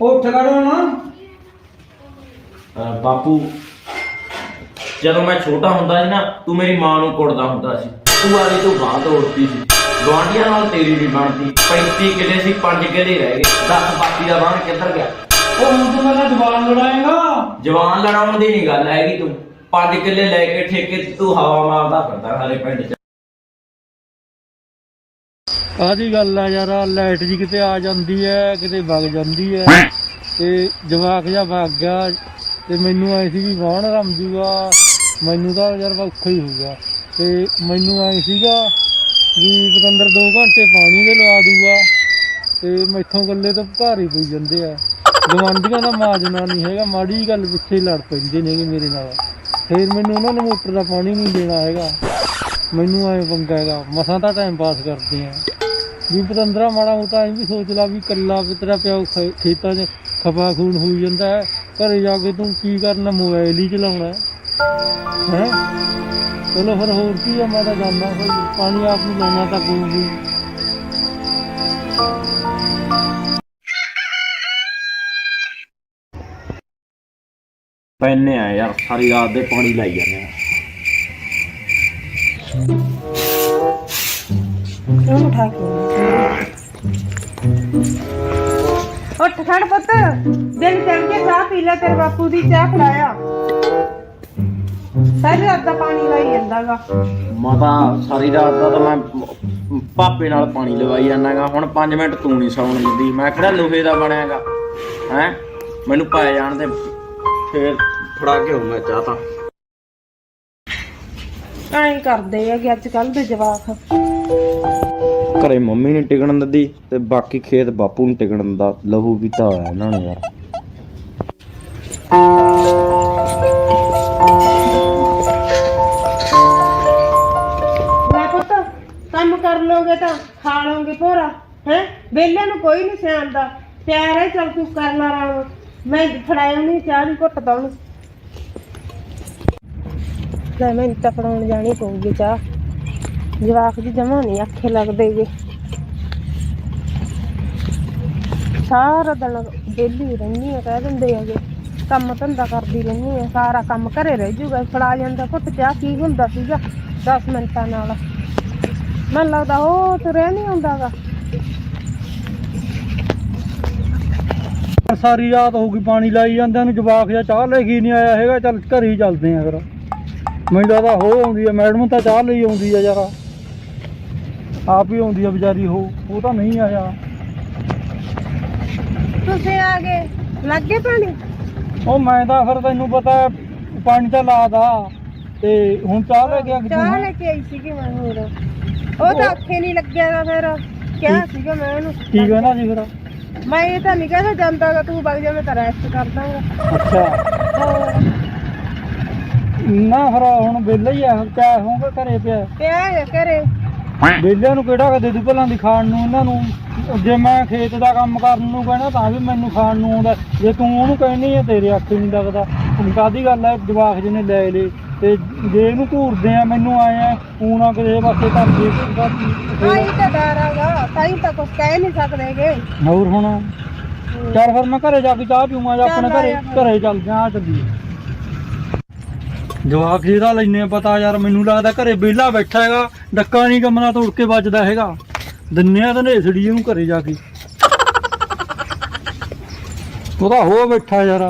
ਉੱਠ ਖੜੋ ਨਾ ਅਹ ਬਾਪੂ ਜਦੋਂ ਮੈਂ ਛੋਟਾ ਹੁੰਦਾ ਸੀ ਨਾ ਤੂੰ ਮੇਰੀ ਮਾਂ ਨੂੰ ਕੁੱਟਦਾ ਹੁੰਦਾ ਸੀ। ਤੂੰ ਵਾਲੀ ਤੋਂ ਬਾਹਰ ਤੋੜਦੀ ਸੀ। ਗਵਾਂਢੀਆਂ ਨਾਲ ਤੇਰੀ ਨਹੀਂ ਬਣਦੀ। 35 ਕਿੱਲੇ ਸੀ 5 ਕਿੱਲੇ ਰਹਿ ਗਏ। 10 ਬਾਕੀ ਦਾ ਬਾਹਰ ਕਿੱਧਰ ਗਿਆ? ਉਹ ਹੁਣ ਤੂੰ ਮੇਰਾ ਜਵਾਨ ਲੜਾਏਗਾ। ਜਵਾਨ ਲੜਾਉਣ ਦੀ ਨਹੀਂ ਗੱਲ ਹੈਗੀ ਤੂੰ। 5 ਕਿੱਲੇ ਲੈ ਕੇ ਠੇਕੇ ਤੇ ਤੂੰ ਹਵਾ ਮਾਰਦਾ ਫਿਰਦਾ ਸਾਰੇ ਪਿੰਡ 'ਚ। ਕਾਹਦੀ ਗੱਲ ਆ ਯਾਰ ਲਾਈਟ ਜੀ ਕਿਤੇ ਆ ਜਾਂਦੀ ਐ ਕਿਤੇ ਵਗ ਜਾਂਦੀ ਐ। ਤੇ ਜਵਾਕ ਜਾ ਵਗ ਗਿਆ ਤੇ ਮੈਨੂੰ ਐ ਸੀ ਵੀ ਵਾਹਣ ਰਮ ਜੂਗਾ। ਮੈਨੂੰ ਤਾਂ ਯਾਰ ਔਖਾ ਹੀ ਹੋਊਗਾ ਤੇ ਮੈਨੂੰ ਐ ਸੀਗਾ ਵੀ ਪਤੰਦਰ 2 ਘੰਟੇ ਪਾਣੀ ਦੇ ਲਵਾ ਦੂਗਾ। ਤੇ ਮੈਥੋਂ ਗੱਲੇ ਤਾਂ ਘਰ ਹੀ ਪਈ ਜਾਂਦੇ ਆ। ਗਵਾਂਢੀਆਂ ਦਾ ਮਾਜਨਾ ਨਹੀਂ ਹੈਗਾ ਮਾੜੀ ਗੱਲ ਪਿੱਛੇ ਲੜ ਪੈਂਦੇ ਨੇਗੇ ਮੇਰੇ ਨਾਲ। ਫੇਰ ਮੈਨੂੰ ਉਹਨਾਂ ਨੇ ਮੋਟਰ ਦਾ ਪਾਣੀ ਨਹੀਂ ਦੇਣਾ ਹੈਗਾ। ਮੈਨੂੰ ਐ ਪੰਗਾ ਹੈਗਾ ਮਸਾਂ ਤਾਂ ਟਾਈਮ ਪਾਸ ਕਰਦੇ ਆ। ਵੀ ਪਤੰਦਰਾ ਮਾੜਾ ਮੋਟਾ ਐਂ ਵੀ ਸੋਚ ਲਾ ਵੀ ਕੱਲਾ ਪਿਤਰਾ ਪਿਆ ਖੇਤਾਂ 'ਚ ਖਪਾ ਖੂਨ ਹੋਈ ਜਾਂਦਾ ਹੈ। ਘਰੇ ਜਾ ਕੇ ਤੂੰ ਕੀ ਕਰਨਾ ਮੋਬਾਈਲ ਹੀ ਚਲਾਉਣਾ ਹੈ। ਹੈਂ? ਚਲੋ ਫਿਰ ਹੋਰ ਕੀ ਆ, ਮੈਂ ਤਾਂ ਜਾਂਦਾ ਫਿਰ ਪਾਣੀ ਆਪ ਨੂੰ ਲਾਉਣਾ ਤਾਂ ਪਊਗੀ ਪੈਨੇ ਆ ਯਾਰ, ਸਾਰੀ ਰਾਤ ਦੇ ਪਾਣੀ ਲਾਈ ਜਾਂਦੇ ਆ। ਉਹਨੂੰ ਉਠਾ ਕੇ ਉੱਠ ਖੜ ਪੁੱਤ। ਦਿਨ ਚੜ ਕੇ ਚਾਹ ਪੀ ਲੈ ਤੇਰੇ ਬਾਪੂ ਦੀ ਚਾਹ ਖੜਾਇਆ ਸਾਰੀ ਰਾਤ ਦਾ ਪਾਣੀ ਲਾਈ ਜਾਂਦਾਗਾ। ਮਾਤਾ ਸਾਰੀ ਰਾਤ ਦਾ ਤਾਂ ਮੈਂ ਪਾਪੇ ਨਾਲ ਪਾਣੀ ਲਵਾਈ ਜਾਂਦਾਗਾ। ਹੁਣ 5 ਮਿੰਟ ਤੂੰ ਨਹੀਂ ਸੌਣ ਦਿੰਦੀ। ਮੈਂ ਕਿਹੜਾ ਲੋਹੇ ਦਾ ਬਣਿਆਗਾ? ਹੈ? ਮੈਨੂੰ ਪਾਏ ਜਾਣ ਦੇ। ਫੇਰ ਫੜਾ ਕੇ ਮੈਂ ਚਾਹ ਤਾਂ। ਐਂ ਕਰਦੇ ਆ ਕਿ ਅੱਜ ਕੱਲ ਦੇ ਜਵਾਕ। ਘਰੇ ਮੰਮੀ ਨੇ ਟਿਕਣ ਦਿੰਦੀ ਤੇ ਬਾਕੀ ਖੇਤ ਬਾਪੂ ਨੂੰ ਟਿਕਣ ਦਿੰਦਾ। ਲਹੂ ਪੀਤਾ ਹੋਇਆ ਇਹਨਾਂ ਨੇ ਯਾਰ। ਲੈ ਪੁੱਤ, ਕੰਮ ਕਰ ਲੋਗੇ ਤਾਂ ਖਾ ਲੋਗੇ ਭੋਰਾ, ਹੈ? ਵੇਲੇ ਨੂੰ ਕੋਈ ਨਹੀਂ ਸਿਆਣਦਾ। ਪਿਆਰ ਹੈ ਚਲ ਤੂੰ ਕਰ ਲਾ ਰਾਮ ਮੈਂ ਫੜਾਇਆ ਨਹੀਂ ਚਾਹ ਦੀ ਘੁੱਟ ਤਾਂ ਲੈ ਮੈਂ ਤਾਂ ਫੜਾਉਣ ਜਾਣੀ ਪਊਗੀ ਚਾਹ। ਜਵਾਕ ਦੀ ਜਮਾ ਨਹੀਂ ਅੱਖੇ ਲੱਗਦੇਗੇ ਸਾਰਾ ਦਿਨ ਵਿਹਲੀ ਰਹਿੰਦੀ ਆ, ਕਹਿ ਦਿੰਦੇ ਹੈਗੇ ਕੰਮ ਧੰਦਾ ਕਰਦੀ ਰਹਿੰਦੀ ਆ, ਸਾਰਾ ਕੰਮ ਘਰੇ ਰਹਿ ਜੂਗਾ। ਫੜਾ ਜਾਂਦਾ ਪੁੱਤ, ਚਾਹ ਕੀ ਹੁੰਦਾ ਸੀਗਾ? 10 ਮਿੰਟਾਂ ਨਾਲ। ਮੈਨੂੰ ਲੱਗਦਾ ਉਹ ਤੁਰਿਆ ਨਹੀਂ ਹੁੰਦਾਗਾ ਸਾਰੀ ਰਾਤ ਹੋ ਗਈ ਪਾਣੀ ਲਾਈ ਜਾਂਦੇ ਨੂੰ, ਜਵਾਕ ਜਾਂ ਚਾਹ ਲੈ ਕੇ ਹੀ ਨਹੀਂ ਆਇਆ ਹੈਗਾ। ਚੱਲ ਘਰੇ ਹੀ ਚੱਲਦੇ ਆ ਫਿਰ। ਮੈਨੂੰ ਲੱਗਦਾ ਹੋ ਆਉਂਦੀ ਆ, ਮੈਡਮ ਤਾਂ ਚਾਹ ਲਈ ਆਉਂਦੀ ਆ ਯਾਰ। ਆਪ ਹੀ ਆਉਂਦੀ ਆ ਵਿਚਾਰੀ ਉਹ ਉਹ ਤਾਂ ਨਹੀਂ ਆਇਆ। ਤੁਸੀਂ ਆ ਗਏ ਲੱਗੇ ਪਾਣੀ? ਉਹ ਮੈਂ ਤਾਂ ਫਿਰ ਤੈਨੂੰ ਪਤਾ ਪਾਣੀ ਤਾਂ ਲਾਦਾ। ਤੇ ਹੁਣ ਚਾਹ ਲੈ ਕੇ ਆ ਚਾਹ ਲੈ ਕੇ ਆਈ ਸੀਗੀ ਮੈਂ ਹੋਰ। ਉਹ ਤਾਂ ਅੱਖੇ ਨਹੀਂ ਲੱਗਿਆਗਾ ਫਿਰ ਕਿਹਾ ਸੀਗਾ ਮੈਂ ਉਹਨੂੰ। ਕੀ ਕਹਿਣਾ ਸੀ ਫਿਰ? ਮੈਂ ਇਹ ਤਾਂ ਨਹੀਂ ਕਹਿੰਦਾ ਜਾਂਦਾਗਾ ਤੂੰ ਵਗ ਜਾ ਮੈਂ ਤਾਂ ਰੈਸਟ ਕਰ ਦਾਂਗਾ। ਅੱਛਾ। ਹੋਰ। ਨਾ ਫਿਰ ਹੁਣ ਵਿਹਲਾ ਹੀ ਆ ਕਿਆ ਹੋਊਗਾ ਘਰੇ ਪਿਆ? ਪਿਆ ਹੈ ਘਰੇ। ਵਿਹਲਿਆਂ ਨੂੰ ਕਿਹੜਾ ਕਦੇ ਦੂ ਭਲਾਂ ਦੀ ਖਾਣ ਨੂੰ ਇਹਨਾਂ ਨੂੰ ਜੇ ਮੈਂ ਖੇਤ ਦਾ ਕੰਮ ਕਰਨ ਨੂੰ ਕਹਿਣਾ ਤਾਂ ਵੀ ਮੈਨੂੰ ਖਾਣ ਨੂੰ ਆਉਂਦਾ। ਜੇ ਤੂੰ ਉਹਨੂੰ ਕਹਿਣੀ ਹੈ ਤੇਰੇ ਅੱਖ ਨਹੀਂ ਲੱਗਦਾ। ਹੁਣ ਕਾਦੀ ਗੱਲ ਹੈ ਜਵਾਕ ਜਿਹਨੇ ਲੈ ਲੇ ਤੇ ਜੇ ਇਹਨੂੰ ਘੂਰਦੇ ਆ ਮੈਨੂੰ ਆਏ ਆ ਤੂੰ ਨਾ ਕਿਸੇ ਪਾਸੇ ਦੇ। ਆਈ ਤਾਂ ਡਰਾਗਾ ਤਾਈ ਤਾਂ ਕੁਝ ਕਹਿ ਨਹੀਂ ਸਕਦੇਗੇ। ਹੋਰ ਹੁਣ? ਚੱਲ ਫਿਰ ਮੈਂ ਘਰੇ ਜਾ ਕੇ ਚਾਹ ਪੀਊਂਗਾ ਜਾਂ ਆਪਣੇ ਘਰੇ ਆਇਆ। ਘਰੇ ਚੱਲ ਜਾ ਚੱਲੀਏ। ਜਵਾਕ ਜਿਹਦਾ ਲੈਨੇ ਆ ਪਤਾ ਯਾਰ ਮੈਨੂੰ ਲੱਗਦਾ ਘਰੇ ਵਿਹਲਾ ਬੈਠਾ ਹੈਗਾ ਡੱਕਾ ਨਹੀਂ ਕਮਰਾ ਤੋੜ ਕੇ ਵੱਜਦਾ ਹੈਗਾ। ਦਿੰਨੇ ਆ ਤਾਂ ਨੇਸੜੀ ਇਹਨੂੰ ਘਰੇ ਜਾ ਕੇ। ਉਹਦਾ ਹੋ ਬੈਠਾ ਯਾਰ।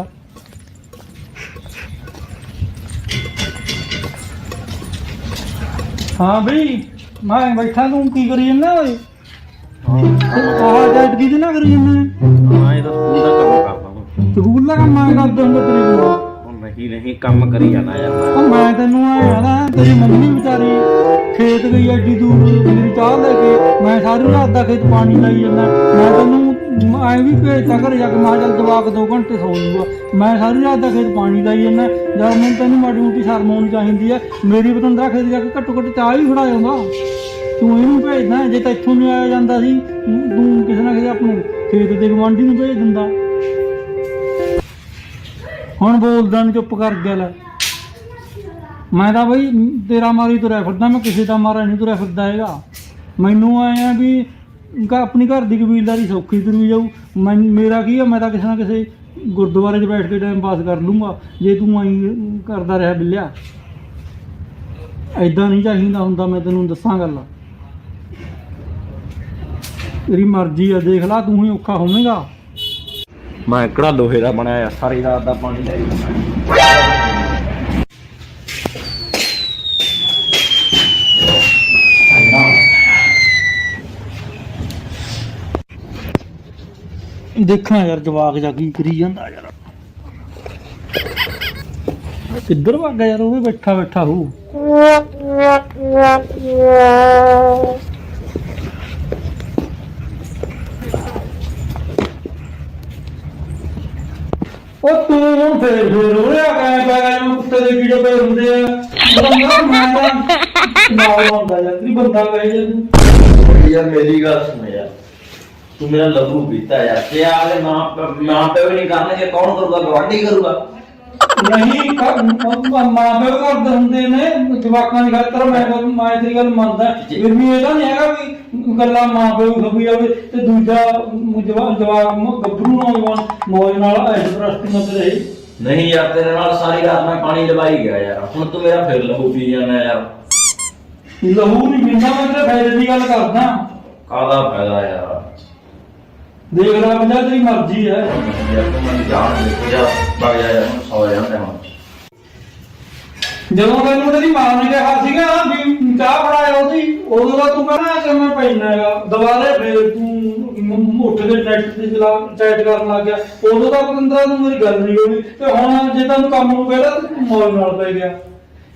ਹਾਂ ਬਈ ਮੈਂ ਬੈਠਾ ਤੂੰ ਕੀ ਕਰੀ ਜਾਂਦਾ ਓਏ? ਆਹ ਜੈਟ ਕੀ ਨਾ ਕਰੀ ਜਾਂਦਾ? ਹਾਂ ਇਹ ਤਾਂ ਸਕੂਲ ਦਾ ਕੰਮ ਕਰਦਾ। ਸਕੂਲ ਦਾ ਕੰਮ ਕਰਦੇ ਹੁੰਦੇ ਤੇਰੇ ਕੋਲ। ਨਹੀਂ ਨਹੀਂ, ਕੰਮ ਕਰੀ ਜਾਣਾ ਯਾਰ ਮੈਂ। ਉਹ ਮੈਂ ਤੈਨੂੰ ਆਇਆ ਨਾ ਤੇਰੀ ਮੰਮੀ ਵਿਚਾਰੀ ਖੇਤ ਗਈ ਐਡੀ ਦੂਰ, ਮੇਰੀ ਚਾਹ ਲੈ ਕੇ, ਮੈਂ ਸਾਰੀ ਰਾਤ ਦਾ ਖੇਤ ਪਾਣੀ ਲਾਈ ਜਾਂਦਾ। ਮੈਂ ਤੈਨੂੰ ਐ ਵੀ ਭੇਜਤਾ ਘਰੇ ਜਾ ਕੇ, ਮੈਂ ਕਿਹਾ ਚੱਲ ਜਵਾਕ 2 ਘੰਟੇ ਸੌ ਜੂਗਾ। ਮੈਂ ਸਾਰੀ ਰਾਤ ਦਾ ਖੇਤ ਪਾਣੀ ਲਾਈ ਜਾਂਦਾ, ਜਦ ਮੈਨੂੰ ਤੈਨੂੰ ਮਾੜੀ ਮੋਟੀ ਸ਼ਰਮ ਆਉਣੀ ਚਾਹੀਦੀ ਹੈ ਮੇਰੀ ਬਤੰਦਰਾ ਖੇਤ ਜਾ ਕੇ ਘੱਟੋ ਘੱਟ ਚਾਹ ਹੀ ਫੜਾ ਜਾਂਦਾ ਤੂੰ ਇਹਨੂੰ ਭੇਜਦਾ, ਜੇ ਤਾਂ ਇੱਥੋਂ ਨਹੀਂ ਆਇਆ ਜਾਂਦਾ ਸੀ, ਤੂੰ ਤੂੰ ਕਿਸੇ ਨਾ ਕਿਸੇ ਆਪਣੇ ਖੇਤ ਦੇ ਗਵਾਂਢੀ ਨੂੰ ਭੇਜ ਦਿੰਦਾ। ਹੁਣ ਬੋਲਦਾ ਨੀ, ਚੁੱਪ ਕਰ ਗਿਆ ਲੈ। ਮੈਂ ਤਾਂ ਬਈ, ਤੇਰਾ ਮਾਰੀ ਤੁਰਿਆ ਫਿਰਦਾ, ਮੈਂ ਕਿਸੇ ਦਾ ਮਾਰਾ ਨਹੀਂ ਤੁਰਿਆ ਫਿਰਦਾ ਹੈਗਾ। ਮੈਨੂੰ ਆਏ ਆ ਵੀ ਕਾ ਆਪਣੀ ਘਰ ਦੀ ਕਬੀਲਦਾਰੀ ਸੌਖੀ ਤੁਰੀ ਜਾਊ। ਮੈਂ, ਮੇਰਾ ਕੀ ਆ, ਮੈਂ ਤਾਂ ਕਿਸੇ ਨਾ ਕਿਸੇ ਗੁਰਦੁਆਰੇ 'ਚ ਬੈਠ ਕੇ ਟਾਈਮ ਪਾਸ ਕਰ ਲੂੰਗਾ। ਜੇ ਤੂੰ ਐਂ ਕਰਦਾ ਰਿਹਾ ਬਿੱਲਿਆ। ਐਦਾਂ ਨਹੀਂ ਚਾਹੀਦਾ ਹੁੰਦਾ, ਮੈਂ ਤੈਨੂੰ ਦੱਸਾਂ ਗੱਲ। ਤੇਰੀ ਮਰਜ਼ੀ ਆ, ਦੇਖ ਲੈ, ਤੂੰ ਹੀ ਔਖਾ ਹੋਵੇਂਗਾ। ਮੈਂ ਕਿਹੜਾ ਲੋਹੇ ਦਾ ਬਣਾਇਆ ਸਾਰੀ ਰਾਤ ਦਾ ਪਾਣੀ ਲੈ ਦੇਖਾਂ ਯਾਰ ਜਵਾਕ ਜਾ ਕੀ ਕਰੀ ਜਾਂਦਾ ਯਾਰ। ਕਿੱਧਰ ਭੱਗ ਗਿਆ ਯਾਰ, ਉਹ ਵੀ ਬੈਠਾ ਬੈਠਾ ਹੋ ਉਹ ਤੂੰ ਹੁਣ ਫੇਰ ਫੇਰ ਰੋਇਆ ਕਹਿ ਪੈ ਗਿਆ ਜਿਵੇਂ ਕੁੱਤੇ ਦੇ ਕੀੜੇ ਪਏ ਹੁੰਦੇ ਆ। ਬੰਦਾ ਮੈਂ ਨਾ ਹੁੰਦਾ ਯਾਰ ਕੀ ਬੰਦਾ ਕਹੇ ਜੇ ਯਾਰ, ਮੇਰੀ ਗੱਲ ਸੁਣ ਯਾਰ। ਤੂੰ ਮੇਰਾ ਲਹੂ ਪੀਤਾ ਯਾਰ। ਤੇ ਆਲੇ ਮਾਂ ਮਾਂ ਪਿਓ ਨਹੀਂ ਕਰਨਗੇ, ਕੌਣ ਕਰੂਗਾ? ਗਵਾਂਢੀ ਕਰੂਗਾ? ਨਹੀਂ ਕਰ- ਮਾਂ ਪਿਓ ਕਰਦੇ ਹੁੰਦੇ ਨੇ ਜਵਾਕਾਂ ਦੀ ਖਾਤਰ ਮੈਂ ਮੈਂ ਤੇਰੀ ਗੱਲ ਮੰਨਦਾ। ਫਿਰ ਵੀ ਇਹਦਾ ਨਹੀਂ ਹੈਗਾ ਵੀ ਗੱਲਾਂ ਮਾਂ ਪਿਓ ਨੂੰ ਖਪੀ ਜਾਵੇ ਤੇ ਦੂਜਾ ਜਵਾਕ ਜਵਾਕ ਗੱਭਰੂ ਨੌਜਵਾਨ ਮੌਜ ਨਾਲ ਐਸ਼ ਪ੍ਰਸਤੀ ਮਤ ਰਹੇ। ਨਹੀਂ ਯਾਰ ਤੇਰੇ ਨਾਲ ਸਾਰੀ ਰਾਤ ਮੈਂ ਪਾਣੀ ਲਵਾਈ ਗਿਆ ਯਾਰ। ਹੁਣ ਤੂੰ ਮੇਰਾ ਫਿਰ ਲਹੂ ਪੀ ਜਾਣਾ ਯਾਰ। ਲਹੂ ਨਹੀਂ ਪੀਂਦਾ ਮੈਂ ਤੇਰੇ ਫਾਇਦੇ ਦੀ ਗੱਲ ਕਰਦਾ। ਕਾਹਦਾ ਫਾਇਦਾ ਯਾਰ? ਦੇਖ ਲੈ ਬੰਦਾ ਤੇਰੀ ਮਰਜ਼ੀ ਹੈ। ਯਾਰ ਤੂੰ ਮੈਨੂੰ ਜਾਣ ਦੇ ਜਾ ਬਗ ਜਾ ਯਾਰ ਹੁਣ ਸੌ ਜਾਂਦਾ ਹੁਣ ਜਦੋਂ ਤੈਨੂੰ ਤੇਰੀ ਮਾਂ ਨੇ ਕਿਹਾ ਸੀਗਾ ਵੀ ਚਾਹ ਬਣਾਇਆ ਉਹਦੀ, ਉਦੋਂ ਦਾ ਤੂੰ ਕਹਿੰਦਾ ਕਿ ਮੈਂ ਪੈਣਾ ਹੈਗਾ। ਦੁਬਾਰੇ ਫੇਰ ਤੂੰ ਮ- ਉੱਠ ਕੇ ਤੇ ਚਲਾ ਚੈਟ ਕਰਨ ਲੱਗ ਗਿਆ। ਉਦੋਂ ਤਾਂ ਬੰਦਾ ਨੂੰ ਮੇਰੀ ਗੱਲ ਨਹੀਂ ਹੋਣੀ ਤੇ ਹੁਣ ਜੇ ਤੈਨੂੰ ਕੰਮ ਨੂੰ ਕਹਿੰਦਾ ਤੂੰ ਮੌਜ ਨਾਲ ਪੈ ਗਿਆ।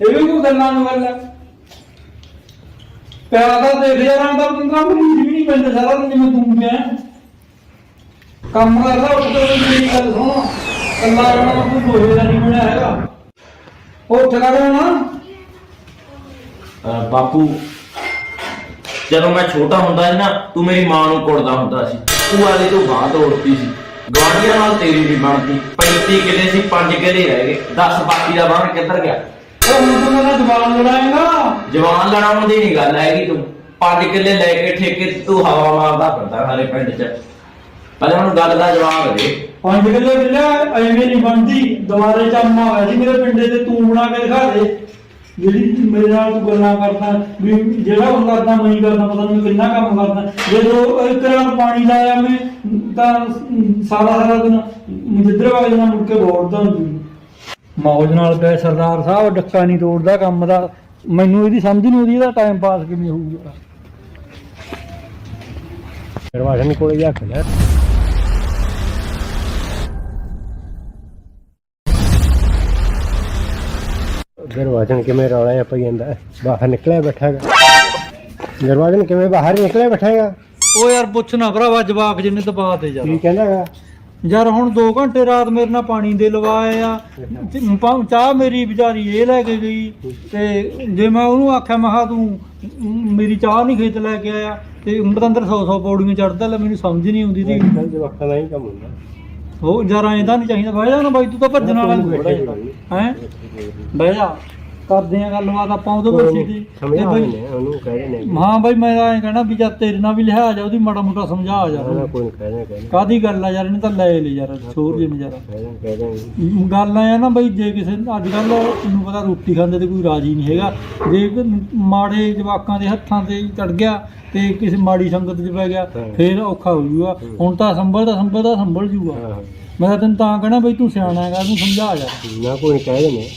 ਇਹ ਵੀ ਕੋਈ ਗੱਲਾਂ ਨੂੰ ਗੱਲ ਹੈ। ਪਿਆਰ ਦਾ ਦੇਖ ਯਾਰਾਂ ਦਾ ਬੰਦਾ ਮਰੀਜ਼ ਵੀ ਨਹੀਂ ਪੈਂਦਾ, ਸਾਰਾ ਦਿਨ ਜਿਵੇਂ ਤੂੰ ਪਿਆ। ਕੰਮ ਕਰਦਾ ਉੱਠ ਕੇ ਮੇਰੀ ਗੱਲ ਸੁਣ ਕੱਲਾ ਰਹਿਣਾ ਤੂੰ ਬੋਲੇ ਦਾ ਨਹੀਂ ਬਣਿਆ ਹੈਗਾ। ਉਹ ਉੱਠ ਖੜਾ ਨਾ ਅਹ ਬਾਪੂ ਜਦੋਂ ਮੈਂ ਛੋਟਾ ਹੁੰਦਾ ਸੀ ਨਾ ਤੂੰ ਮੇਰੀ ਮਾਂ ਨੂੰ ਕੁੱਟਦਾ ਹੁੰਦਾ ਸੀ। ਤੂੰ ਆਲੇ ਤੋਂ ਬਾਹਰ ਤੋੜਦੀ ਸੀ। ਗਵਾਂਢੀਆਂ ਨਾਲ ਤੇਰੀ ਵੀ ਬਣਦੀ। 35 ਕਿੱਲੇ ਸੀ 5 ਕਿੱਲੇ ਰਹਿ ਗਏ। 10 ਬਾਕੀ ਦਾ ਬਣ ਕਿੱਧਰ ਗਿਆ? ਉਹ ਹੁਣ ਤੂੰ ਮੇਰਾ ਜਵਾਨ ਲੜਾਏਗਾ। ਜਵਾਨ ਲੜਾਉਣ ਦੀ ਨਹੀਂ ਗੱਲ ਹੈਗੀ ਤੂੰ। 5 ਕਿੱਲੇ ਲੈ ਕੇ ਠੇਕੇ ਤੇ ਤੂੰ ਹਵਾ ਮਾਰਦਾ ਫਿਰਦਾ ਸਾਰੇ ਪਿੰਡ 'ਚ। ਪਹਿਲੇ ਹੁਣ ਗੱਲ ਦਾ ਜਵਾਬ ਦੇ। ਪੰਜ ਕਿੱਲੇ ਬਿੱਲਾ ਐਵੇਂ ਨਹੀਂ ਬਣਦੀ। ਦੁਬਾਰੇ ਚੰਮਾ ਹੋਇਆ ਸੀ ਮੇਰੇ ਪਿੰਡੇ ਤੇ ਤੂੰ ਬਣਾ ਕੇ ਦਿਖਾ ਦੇ। ਜਿਹੜੀ ਮੇਰੇ ਨਾਲ ਤੂੰ ਗੱਲਾਂ ਕਰਦਾ ਵੀ ਜਿਹੜਾ ਉਹ ਕਰਦਾ ਮੈਂ ਹੀ ਕਰਦਾ ਪਤਾ ਨਹੀਂ ਕਿੰਨਾ ਕੰਮ ਕਰਦਾ। ਜਦੋਂ ਇੱਕ ਰਾਤ ਪਾਣੀ ਲਾਇਆ ਮੈਂ ਤਾਂ ਸਾਰਾ ਸਾਰਾ ਦਿਨ ਜਿੱਧਰ ਵਾਲੇ ਨਾਲ ਮੁੜ ਕੇ ਬੋੜਦਾ ਹੁੰਦੀ ਮੌਜ ਨਾਲ ਪੈ ਸਰਦਾਰ ਸਾਹਿਬ ਡੱਕਾ ਨਹੀਂ ਤੋੜਦਾ ਕੰਮ ਦਾ। ਮੈਨੂੰ ਇਹਦੀ ਸਮਝ ਨਹੀਂ ਆਉਂਦੀ ਇਹਦਾ ਟਾਈਮ ਪਾਸ ਕਿਵੇਂ ਹੋਊਗਾ। ਦਰਵਾਜ਼ੇ ਕੋਲ ਜਾ ਕੇ ਲੈ। ਦਰਵਾਜ਼ੇ ਨੂੰ ਕਿਵੇਂ ਰੌਲਾ ਜਿਹਾ ਪਈ ਜਾਂਦਾ? ਬਾਹਰ ਨਿਕਲਿਆ ਬੈਠਾ ਹੈਗਾ। ਦਰਵਾਜ਼ੇ ਨੂੰ ਕਿਵੇਂ ਬਾਹਰ ਨਿਕਲਿਆ ਬੈਠਾ ਹੈਗਾ? ਉਹ ਯਾਰ ਪੁੱਛ ਨਾ ਭਰਾਵਾ ਜਵਾਕ ਜਿੰਨੇ ਤਪਾ ਤੇ ਕੀ ਕਹਿੰਦਾ ਹੈਗਾ? ਯਾਰ ਹੁਣ 2 ਘੰਟੇ ਰਾਤ ਮੇਰੇ ਨਾਲ ਪਾਣੀ ਦੇ ਲਵਾਏ ਆ। ਤੇ ਪਾ- ਚਾਹ ਮੇਰੀ ਵਿਚਾਰੀ ਇਹ ਲੈ ਕੇ ਗਈ ਤੇ ਜੇ ਮੈਂ ਉਹਨੂੰ ਆਖਿਆ ਮੈਂ ਕਿਹਾ ਤੂੰ ਮ, ਮੇਰੀ ਚਾਹ ਨਹੀਂ ਖੇਤ ਲੈ ਕੇ ਆਇਆ ਤੇ ਪਤੰਦਰ 100 100 ਪੌੜੀਆਂ ਚੜਦਾ ਲੈ ਮੈਨੂੰ ਸਮਝ ਨਹੀਂ ਆਉਂਦੀ ਸੀ। ਕੱਲ ਜਵਾਕਾਂ ਦਾ ਹੀ ਕੰਮ ਹੁੰਦਾ। ਉਹ ਯਾਰ ਐਂ ਤਾਂ ਨਹੀਂ ਚਾਹੀਦਾ। ਬਹਿ ਜਾ ਨਾ ਬਾਈ ਤੂੰ ਤਾਂ ਭੱਜਣ ਵਾਲਾ ਹੈ? ਬਹਿ ਜਾ। ਕਰਦੇ ਆ ਗੱਲਬਾਤ ਆਪਾਂ ਉਹਦੇ ਬੱਚੇ ਦੀ ਤੇ ਸਮਝਾ ਬਾਈ ਨੇ ਉਹਨੂੰ ਕਹਿ ਰਹੇ ਨੇ ਹਾਂ ਬਾਈ ਮੈਂ ਐਂ ਕਹਿਣਾ ਵੀ ਜਦ ਤੇਰੇ ਨਾਲ ਵੀ ਲਿਹਾਜ਼ ਆ ਉਹਦੀ ਮਾੜਾ ਮੋਟਾ ਸਮਝਾ ਨਾ ਜਾ ਕੋਈ ਨਹੀਂ ਕਹਿ ਰਹੇ ਕਹਿ ਕਾਦੀ ਗੱਲ ਆ ਯਾਰ ਇਹਨੇ ਤਾਂ ਲੈ ਲਈ ਯਾਰ ਛੋਰ ਜੀ ਨਜ਼ਾਰਾ। ਰਹੇ ਕਹਿ ਰਹੇ ਗੱਲ ਆ ਨਾ ਬਈ ਜੇ ਕਿਸੇ ਅੱਜ ਕੱਲ ਤੈਨੂੰ ਪਤਾ ਰੋਟੀ ਖਾਂਦੇ ਤੇ ਕੋਈ ਰਾਜੀ ਨਹੀਂ ਹੈਗਾ। ਜੇ ਮਾੜੇ ਜਵਾਕਾਂ ਦੇ ਹੱਥਾਂ ਤੇ ਚੜ ਗਿਆ ਤੇ ਕਿਸੇ ਮਾੜੀ ਸੰਗਤ 'ਚ ਪੈ ਗਿਆ ਹਾਂ। ਫੇਰ ਔਖਾ ਹੋ ਜੂਗਾ। ਹੁਣ ਤਾਂ ਸੰਭਲਦਾ ਸੰਭਲਦਾ ਸੰਭਲ ਜੂਗਾ। ਹਾਂ। ਮੈਂ ਤਾਂ ਤੈਨੂੰ ਤਾਂ ਕਹਿਣਾ ਬਈ ਤੂੰ ਸਿਆਣਾ ਹੈਗਾ ਤੂੰ ਸਮਝਾ ਜਾ ਨਾ ਕੋਈ ਨਹੀਂ ਕਹਿ ਰਹੇ ਨੇ